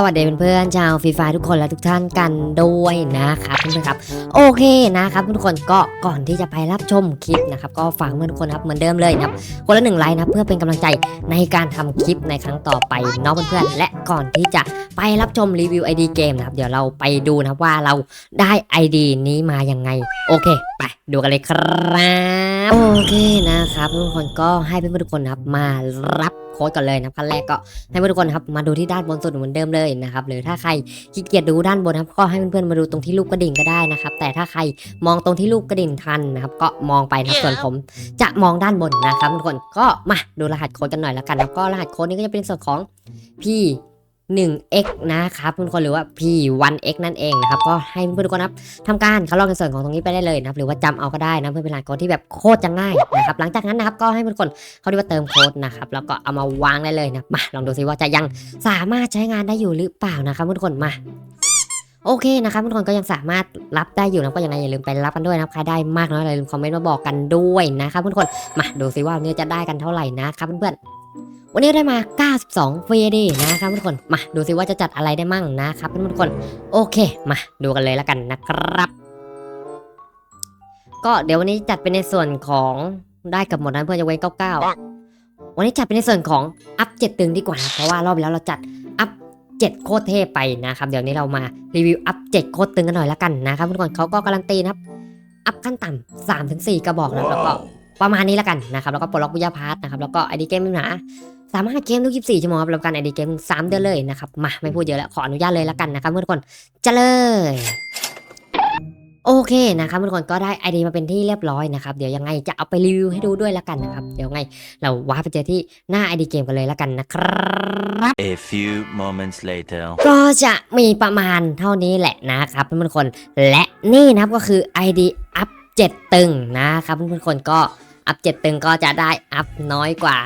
สวัสดีเพื่อนๆชาวฟรีไฟทุกคนและทุกท่านกันด้วยนะครับเพื่อนๆครับ โอเคนะครับทุกคนก็ก่อนที่จะไปรับชมคลิปนะครับ ก็ฝากเพื่อนทุกคนครับเหมือนเดิมเลยนะครับคนละหนึ่งไลค์นะเพื่อเป็นกำลังใจในการทำคลิปในครั้งต่อไปเนาะเพื่อนๆและก่อนที่จะไปรับชมรีวิว ID เกมนะครับ เดี๋ยวเราไปดูนะว่าเราได้ ID นี้มายังไง โอเค ไปดูกันเลยครับ โอเคนะครับทุกคนก็ให้เพื่อนๆทุกคนครับมารับ ค้ดก่อนเลยนะครับขั้นแรกก็ให้เพื่อนทุกคนครับมาดูที่ด้านบนสุดเหมือนเดิมเลยนะครับหรือถ้าใครขี้เกียจดูด้านบนครับก็ให้เพื่อนๆมาดูตรงที่รูปกระดิ่งก็ได้นะครับ แต่ถ้าใครมองตรงที่รูปกระดิ่งทันนะครับ ก็มองไปนะครับส่วนผมจะมองด้านบนนะครับทุกคนก็มาดูรหัสโค้ดกันหน่อยแล้วกันแล้วก็รหัสโค้ดนี้ก็จะเป็นส่วนของ P 1 x นะครับทุกคนหรือว่า P 1 x นั่นเองนะครับก็ให้เพื่อนๆทุกคนครับทำการเขาลอกในส่วนของตรงนี้ไปได้เลยนะครับหรือว่าจำเอาก็ได้นะเพื่อเป็นรหัสโค้ดที่แบบโคตรจะง่ายนะครับหลังจากนั้นนะครับก็ให้เพื่อนๆคนเขาเรียกว่าเติมโค้ดนะครับแล้วก็เอามาวางได้เลยนะมาลองดูซิว่าจะยังสามารถใช้งานได้อยู่หรือเปล่านะครับทุกคนมาโอเคนะครับทุกคนก็ยังสามารถรับได้อยู่นะก็ยังไงอย่าลืมไปรับกันด้วยนะครับใครได้มากน้อยอะไรอย่าลืมคอมเมนต์มาบอกกันด้วยนะครับทุกคนมาดูซิว่าวันนี้จะได้กันเท่าไหร่นะครับเพื่อนๆ วันนี้ได้มา 92ฟรดีนะครับทุกคน มาดูซิว่าจะจัดอะไรได้มั่งนะครับทุกคน โอเค มาดูกันเลยแล้วกันนะครับ ก็เดี๋ยววันนี้จัดเป็นในส่วนของได้กับหมดนั้นเพื่อจะเว้น 99 วันนี้จัดเป็นในส่วนของอัพเจ็ดตึงดีกว่านะเพราะว่ารอบแล้วเราจัดอัพเจ็ดโคตรเทพไปนะครับ เดี๋ยวนี้เรามารีวิวอัพเจ็ดโคตรตึงกันหน่อยละกันนะครับทุกคนเขาก็การันตีนะครับ อัพขั้นต่ำสามถึงสี่กระบอกนะแล้วก็ประมาณนี้ละกันนะครับ แล้วก็ปลดล็อกวิทยาพาร์ทนะครับ แล้วก็ไอดีเกมไม่มีปัญหา สามารถเกมทุก 24 ชั่วโมงครับรับประกันไอดีเกมสามเดือนเลยนะครับ มาไม่พูดเยอะแล้ว ขออนุญาตเลยละกันนะครับทุกคนจะเลยโอเคนะครับทุกคนก็ได้ไอเดียมาเป็นที่เรียบร้อยนะครับเดี๋ยวยังไงจะเอาไปรีวิวให้ดูด้วยละกันนะครับเดี๋ยวไงเราว้าร์ปไปเจอที่หน้าไอเดียเกมกันเลยละกันนะครับ A few moments later. ก็จะมีประมาณเท่านี้แหละนะครับเพื่อนๆคนและนี่นะครับก็คือ ID อัพ7ตึงนะครับเพื่อนๆคนก็อัพ7ตึงก็จะได้อัพน้อยกว่า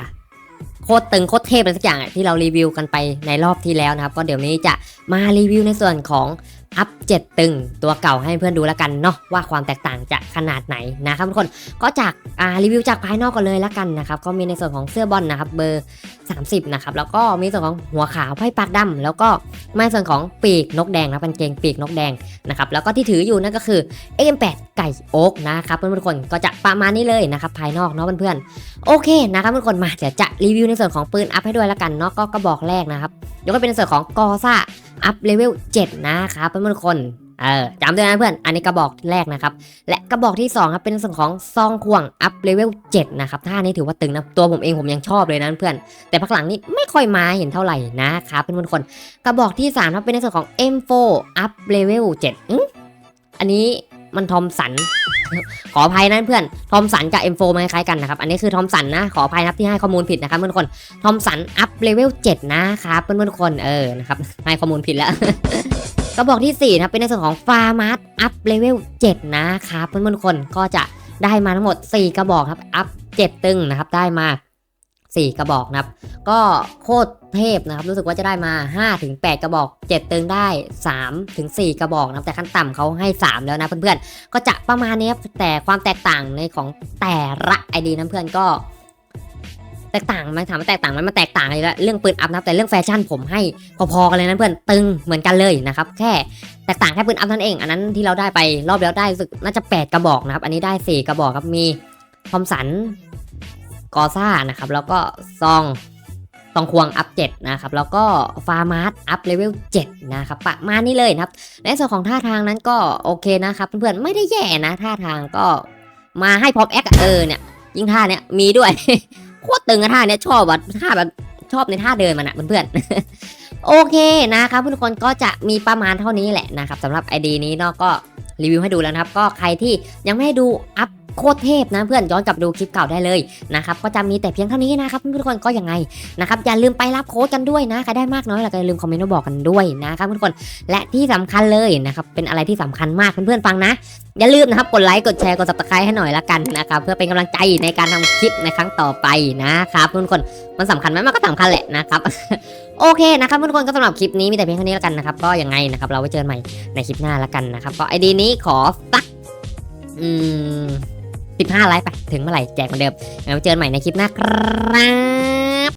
โคตรตึงโคตรเทพเลยสักอย่างที่เรารีวิวกันไปในรอบที่แล้วนะครับ ก็เดี๋ยวนี้จะมารีวิวในส่วนของอัพ7ตึงตัวเก่าให้เพื่อนดูแล้วกันเนาะว่าความแตกต่างจะขนาดไหนนะครับทุกคนก็จากอ่ารีวิวจากภายนอกกันเลยแล้วกันนะครับก็มีในส่วนของเสื้อบอลนะครับเบอร์ 30นะครับแล้วก็มีส่วนของหัวขาวไพ่ปากดำแล้วก็ มาส่วนของปีกนกแดงนะเป็นเกงปีกนกแดงนะครับแล้วก็ที่ถืออยู่นั่นก็คือ AM8 ไก่โอ๊กนะครับเพื่อนๆทุกคนก็จะประมาณนี้เลยนะครับภายนอกเนาะเพื่อนๆโอเคนะครับเพื่อนคนมาเดี๋ยวจะรีวิวในส่วนของปืนอัพให้ด้วยแล้วกันเนาะก็กระบอกแรกนะครับยกให้เป็นในส่วนของกอซ่าอัพเลเวล7นะครับเพื่อนๆทุกคน เออจำด้วยนะเพื่อน อันนี้กระบอกแรกนะครับ และกระบอกที่2ครับเป็นส่วนของซองควงอัพเลเวล7นะครับท่านี้ถือว่าตึงนะตัวผมเองผมยังชอบเลยนะเพื่อน แต่พักหลังนี้ไม่ค่อยมาเห็นเท่าไหร่นะครับเป็นคนกระบอกที่3ครับเป็นในส่วนของ M4 Up Level 7อือันนี้มันทอมสันขออภัยนะเพื่อนทอมสันกับ M4 มันคล้ายๆกันนะครับ อันนี้คือทอมสันนะ ขออภัยนะครับที่ให้ข้อมูลผิดนะครับเพื่อนทุกคนทอมสัน Up Level 7นะครับเพื่อนๆทุกคนเออนะครับให้ข้อมูลผิดแล้ว กระบอกที่ 4 นะครับเป็นในส่วนของ f a r m a r t Up Level 7นะครับเพื่อนๆคนก็จะได้มาทั้งหมด 4 กระบอกครับ Up 7ตึงนะครับได้มา 4 กระบอกนะครับ ก็โคตรเทพนะครับ รู้สึกว่าจะได้มา5ถึง8กระบอก 7 ตึงได้3ถึง4กระบอกนะครับแต่ขั้นต่ำเขาให้ 3 แล้วนะเพื่อนๆก็จะประมาณนี้ครับแต่ความแตกต่างในของแต่ละไอดีนะเพื่อนก็ แตกต่างไหมถามว่าแตกต่างไหมมันแตกต่างเลยละเรื่องปืนอัพนะครับแต่เรื่องแฟชั่นผมให้พอๆกันเลยนะเพื่อนตึงเหมือนกันเลยนะครับแค่แตกต่างแค่ปืนอัพนั่นเอง อันนั้นที่เราได้ไปรอบแล้วได้สึกน่าจะ 8 กระบอกนะครับอันนี้ได้ 4 กระบอกครับมีทอมสันกอซ่านะครับแล้วก็ซองตองควงอัพ7นะครับแล้วก็ฟาร์มาร์ตอัพเลเวล7นะครับประมาณนี้เลยนะครับในส่วนของท่าทางนั้นก็โอเคนะครับเพื่อนๆไม่ได้แย่นะท่าทางก็มาให้พร้อมแอคเออเนี่ยยิ่งท่าเนี้ยมีด้วย โคตรตึงอะท่าเนี้ยชอบว่ะท่าแบบชอบในท่าเดินมันอะเพื่อนๆโอเคนะครับทุกคนก็จะมีประมาณเท่านี้แหละนะครับสำหรับไอดีนี้เนาะก็รีวิวให้ดูแล้วนะครับ ก็ใครที่ยังไม่ได้ดูอัพ โคตรเทพนะเพื่อนย้อนกลับดูคลิปเก่าได้เลยนะครับก็จะมีแต่เพียงเท่านี้นะครับเพื่อนทุกคนก็ยังไงนะครับอย่าลืมไปรับโค้ดกันด้วยนะใครได้มากน้อยแล้วก็อย่าลืมคอมเมนต์มาบอกกันด้วยนะครับเพื่อนทุกคนและที่สำคัญเลยนะครับเป็นอะไรที่สำคัญมากเพื่อนๆฟังนะ อย่าลืมนะครับกดไลค์กดแชร์กด subscribe ให้หน่อยละกันนะครับเพื่อเป็นกำลังใจในการทำคลิปในครั้งต่อไปนะครับทุกคนมันสำคัญไหมมันก็สำคัญแหละนะครับโอเคนะครับทุกคนก็สำหรับคลิปนี้มีแต่เพียงเท่านี้ล้วกันนะครับก็ยังไงนะครับเราไว้เจอกันใหม่ในคลิปหน้าละกันนะครับก็ไอดีนี้ขอสักอืม สิบห้าไลค์ไป ถึงเมื่อไหร่แจกเหมือนเดิมแล้วเจอกันใหม่ในคลิปหน้าครับ